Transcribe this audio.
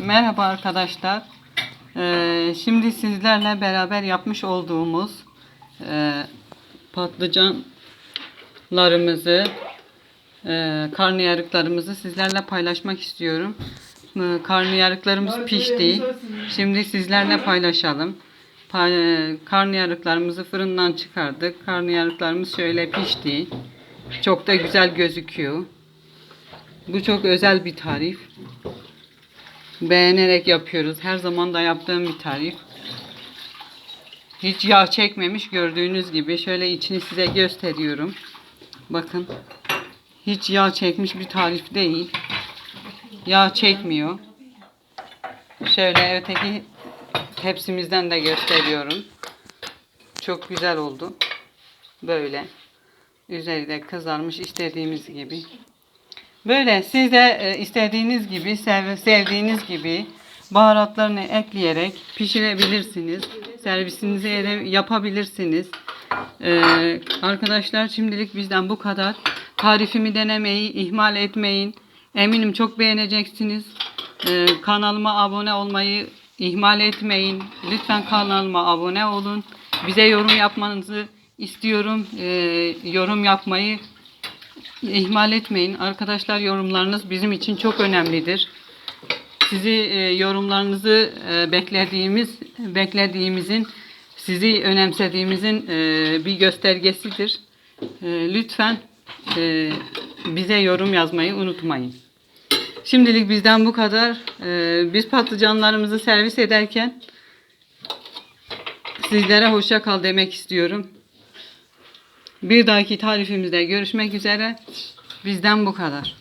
Merhaba arkadaşlar. Ee, şimdi sizlerle beraber yapmış olduğumuz e, patlıcanlarımızı, e, karnıyarıklarımızı sizlerle paylaşmak istiyorum. E, karnıyarıklarımız pişti. Şimdi sizlerle paylaşalım. Pa- e, karnıyarıklarımızı fırından çıkardık. Karnıyarıklarımız şöyle pişti. Çok da güzel gözüküyor. Bu çok özel bir tarif. Beğenerek yapıyoruz. Her zaman da yaptığım bir tarif. Hiç yağ çekmemiş gördüğünüz gibi. Şöyle içini size gösteriyorum. Bakın. Hiç yağ çekmiş bir tarif değil. Yağ çekmiyor. Şöyle öteki tepsimizden de gösteriyorum. Çok güzel oldu. Böyle. Üzeri de kızarmış istediğimiz gibi. Böyle siz de e, istediğiniz gibi, sev, sevdiğiniz gibi baharatlarını ekleyerek pişirebilirsiniz. Servisinizi yapabilirsiniz. Ee, arkadaşlar şimdilik bizden bu kadar. Tarifimi denemeyi ihmal etmeyin. Eminim çok beğeneceksiniz. Ee, kanalıma abone olmayı ihmal etmeyin. Lütfen kanalıma abone olun. Bize yorum yapmanızı istiyorum. Yorum yapmayı İhmal etmeyin. Arkadaşlar yorumlarınız bizim için çok önemlidir. Sizi e, yorumlarınızı e, beklediğimiz beklediğimizin sizi önemsediğimizin e, bir göstergesidir. E, lütfen e, bize yorum yazmayı unutmayın. Şimdilik bizden bu kadar. E, biz patlıcanlarımızı servis ederken sizlere hoşça kal demek istiyorum. Bir dahaki tarifimizde görüşmek üzere. Bizden bu kadar.